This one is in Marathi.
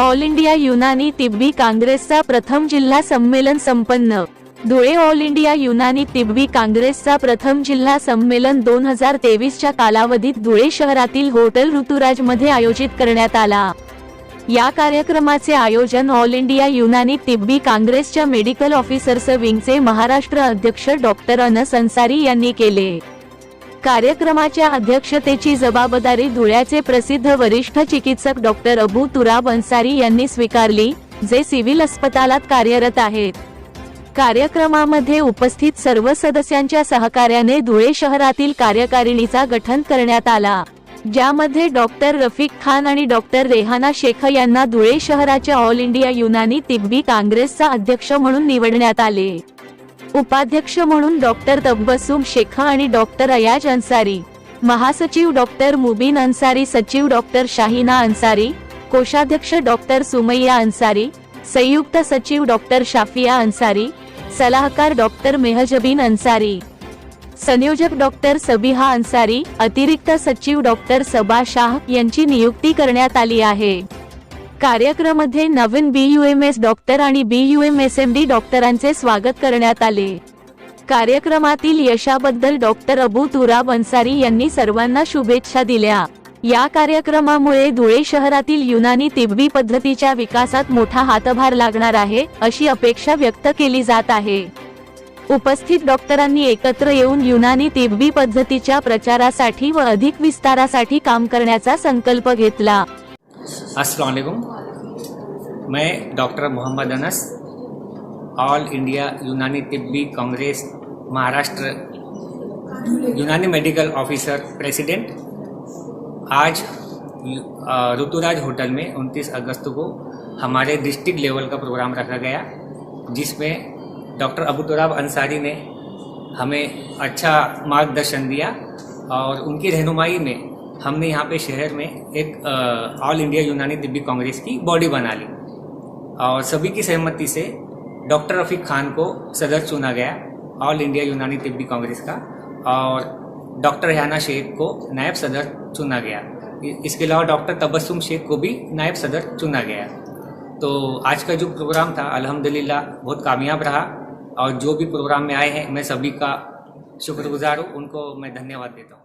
ऑल इंडिया युनानी तिब्बी काँग्रेसचा प्रथम जिल्हा संमेलन संपन्न. धुळे ऑल इंडिया युनानी तिब्बी काँग्रेसचा प्रथम जिल्हा संमेलन दोन हजार तेवीसच्या कालावधीत धुळे शहरातील हॉटेल ऋतुराजमध्ये आयोजित करण्यात आला. या कार्यक्रमाचे आयोजन ऑल इंडिया युनानी तिब्बी काँग्रेसच्या मेडिकल ऑफिसर्स विंगचे महाराष्ट्र अध्यक्ष डॉक्टर अनस अन्सारी यांनी केले. कार्यक्रमाच्या अध्यक्षतेची जबाबदारी धुळ्याचे प्रसिद्ध वरिष्ठ चिकित्सक डॉक्टर अबू तुराब अन्सारी यांनी स्वीकारली जे सिव्हिल अस्पतालात कार्यरत आहेत. कार्यक्रमामध्ये उपस्थित सर्व सदस्यांच्या सहकार्याने धुळे शहरातील कार्यकारिणीचा गठन करण्यात आला. ज्यामध्ये डॉक्टर रफिक खान आणि डॉक्टर रेहाना शेख यांना धुळे शहराच्या ऑल इंडिया युनानी तिब्बी काँग्रेसचा अध्यक्ष म्हणून निवडण्यात आले. उपाध्यक्ष म्हणून डॉक्टर तब्बसूम शेखा आणि डॉक्टर अयाज अन्सारी महासचिव डॉक्टर मुबीन अन्सारी सचिव डॉक्टर शाहिना अन्सारी कोषाध्यक्ष डॉक्टर सुमैया अन्सारी संयुक्त सचिव डॉक्टर शाफिया अन्सारी सलाहकार डॉक्टर मेहजबीन अन्सारी संयोजक डॉक्टर सबिहा अन्सारी अतिरिक्त सचिव डॉक्टर सबा शाह यांची नियुक्ती करण्यात आली आहे. कार्यक्रमामध्ये नवीन बीयूएमएस डॉक्टर आणि बीयूएमएस एम डी डॉक्टरांचे स्वागत करण्यात आले. कार्यक्रमातील यशाबद्दल डॉक्टर अबू तुराब अन्सारी यांनी सर्वांना शुभेच्छा दिल्या. या कार्यक्रमामुळे धुळे शहरातील युनानी तिबी पद्धतीच्या विकासात मोठा हातभार लागणार आहे अशी अपेक्षा व्यक्त केली जात आहे. उपस्थित डॉक्टरांनी एकत्र येऊन युनानी तिबी पद्धतीच्या प्रचारासाठी व अधिक विस्तारासाठी काम करण्याचा संकल्प घेतला. अस्सलाम मैं doctor Mohammad Anas, all India Unani Tibbi congress, Maharashtra Unani medical officer president. आज ऋतुराज होटल में 29 अगस्त को हमारे डिस्ट्रिक्ट लेवल का प्रोग्राम रखा गया, जिसमें डॉक्टर अबू तुराब अंसारी ने हमें अच्छा मार्गदर्शन दिया और उनकी रहनुमाई में हमने यहाँ पे शहर में एक all India Unani Tibbi congress की बॉडी बना ली। और सभी की सहमति से डॉक्टर रफीक खान को सदर चुना गया, all India Unani Tibbi congress का, और डॉक्टर रेहाना शेख को नायब सदर चुना गया। इसके अलावा डॉक्टर तबस्सुम शेख को भी नायब सदर चुना गया। तो आज का जो प्रोग्राम था, अल्हम्दुलिल्लाह, बहुत कामयाब रहा, और जो भी प्रोग्राम में आए हैं, मैं सभी का शुक्रगुजार हूँ, उनको मैं धन्यवाद देता हूँ।